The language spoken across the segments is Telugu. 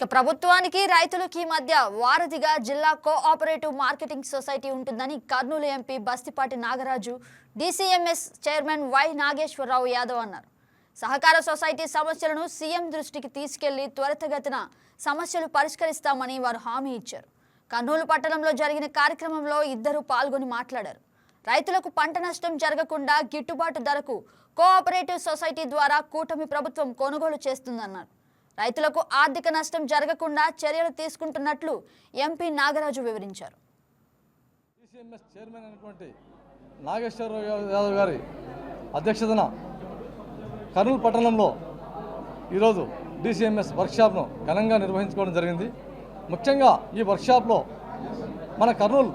ఇక ప్రభుత్వానికి రైతులకి మధ్య వారధిగా జిల్లా కోఆపరేటివ్ మార్కెటింగ్ సొసైటీ ఉంటుందని Kurnool MP Bastipati Nagaraju DCMS chairman Y Nageswara Rao Yadav అన్నారు. సహకార సొసైటీ సమస్యలను సీఎం దృష్టికి తీసుకెళ్ళి త్వరితగతిన సమస్యలు పరిష్కరిస్తామని వారు హామీ ఇచ్చారు. కర్నూలు పట్టణంలో జరిగిన కార్యక్రమంలో ఇద్దరు పాల్గొని మాట్లాడారు. రైతులకు పంట నష్టం జరగకుండా గిట్టుబాటు ధరకు కోఆపరేటివ్ సొసైటీ ద్వారా కూటమి ప్రభుత్వం కొనుగోలు చేస్తుందన్నారు. రైతులకు ఆర్థిక నష్టం జరగకుండా చర్యలు తీసుకుంటున్నట్లు ఎంపీ నాగరాజు వివరించారు. చైర్మన్ అయినటువంటి నాగేశ్వరరావు యాదవ్ గారి అధ్యక్షతన కర్నూలు పట్టణంలో ఈరోజు డిసిఎంఎస్ వర్క్షాప్ను ఘనంగా నిర్వహించుకోవడం జరిగింది. ముఖ్యంగా ఈ వర్క్షాప్లో మన కర్నూలు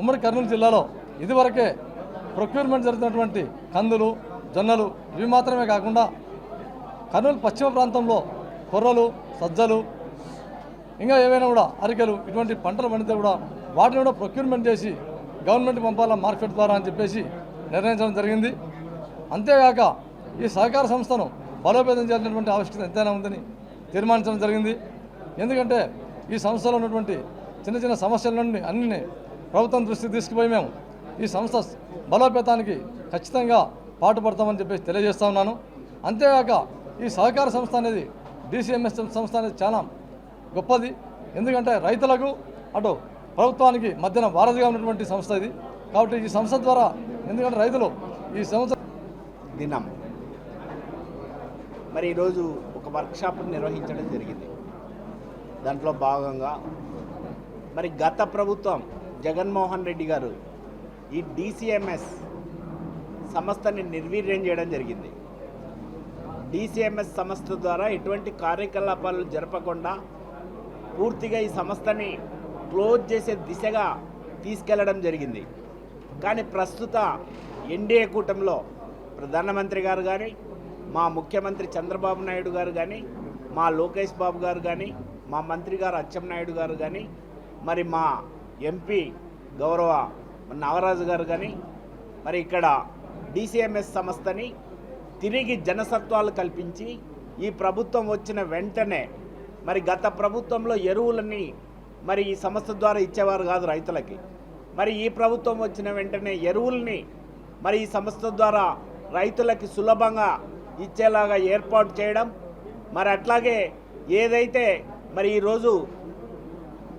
ఉమ్మడి కర్నూలు జిల్లాలో ఇదివరకే ప్రొక్యూర్మెంట్ జరుగుతున్నటువంటి కందులు జొన్నలు ఇవి మాత్రమే కాకుండా కర్నూలు పశ్చిమ ప్రాంతంలో కొర్రలు సజ్జలు ఇంకా ఏవైనా కూడా అరికెలు ఇటువంటి పంటలు పండితే కూడా వాటిని కూడా ప్రొక్యూర్మెంట్ చేసి గవర్నమెంట్ పంపాలా మార్కెట్ ద్వారా అని చెప్పేసి నిర్ణయించడం జరిగింది. అంతేగాక ఈ సహకార సంస్థను బలోపేతం చేయాల్సినటువంటి ఆవశ్యకత ఎంతైనా ఉందని తీర్మానించడం జరిగింది. ఎందుకంటే ఈ సంస్థలో ఉన్నటువంటి చిన్న చిన్న సమస్యల నుండి అన్ని ప్రభుత్వం దృష్టికి తీసుకుపోయి మేము ఈ సంస్థ బలోపేతానికి ఖచ్చితంగా పాటుపడతామని చెప్పేసి తెలియజేస్తా ఉన్నాను. అంతేగాక ఈ సహకార సంస్థ అనేది డిసిఎంఎస్ఎం సంస్థ అనేది చాలా గొప్పది. ఎందుకంటే రైతులకు అటు ప్రభుత్వానికి మధ్యన వారధిగా ఉన్నటువంటి సంస్థ ఇది. కాబట్టి ఈ సంస్థ ద్వారా ఎందుకంటే రైతులు ఈ సంస్థ దినం. మరి ఈరోజు ఒక వర్క్షాప్ నిర్వహించడం జరిగింది. దాంట్లో భాగంగా మరి గత ప్రభుత్వం జగన్మోహన్ రెడ్డి గారు ఈ డిసిఎంఎస్ సంస్థని నిర్వీర్యం చేయడం జరిగింది. డిసిఎంఎస్ సంస్థ ద్వారా ఎటువంటి కార్యకలాపాలు జరపకుండా పూర్తిగా ఈ సంస్థని క్లోజ్ చేసే దిశగా తీసుకెళ్ళడం జరిగింది. కానీ ప్రస్తుత ఎన్డీఏ కూటమిలో ప్రధానమంత్రి గారు కానీ మా ముఖ్యమంత్రి చంద్రబాబు నాయుడు గారు కానీ మా లోకేష్ బాబు గారు కానీ మా మంత్రి గారు అచ్చెన్నాయుడు గారు కానీ మరి మా ఎంపీ గౌరవ నాగరాజు గారు కానీ మరి ఇక్కడ డిసిఎంఎస్ సంస్థని తిరిగి జనసత్వాలు కల్పించి ఈ ప్రభుత్వం వచ్చిన వెంటనే మరి గత ప్రభుత్వంలో ఎరువులని మరి ఈ సంస్థ ద్వారా ఇచ్చేవారు కాదు రైతులకి. మరి ఈ ప్రభుత్వం వచ్చిన వెంటనే ఎరువుల్ని మరి ఈ సంస్థ ద్వారా రైతులకి సులభంగా ఇచ్చేలాగా ఏర్పాటు చేయడం మరి అట్లాగే ఏదైతే మరి ఈరోజు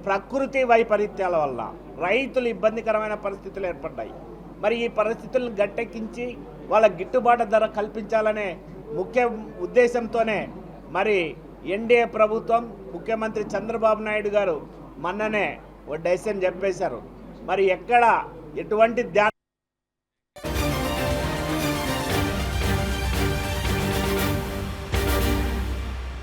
ప్రకృతి వైపరీత్యాల వల్ల రైతులు ఇబ్బందికరమైన పరిస్థితులు ఏర్పడ్డాయి. మరి ఈ పరిస్థితులను గట్టెక్కించి వాళ్ళ గిట్టుబాటు ధర కల్పించాలనే ముఖ్య ఉద్దేశంతోనే మరి ఎన్డీఏ ప్రభుత్వం ముఖ్యమంత్రి చంద్రబాబు నాయుడు గారు మొన్ననే ఓ డెసిషన్ చెప్పేశారు. మరి ఎక్కడ ఎటువంటి ధ్యాన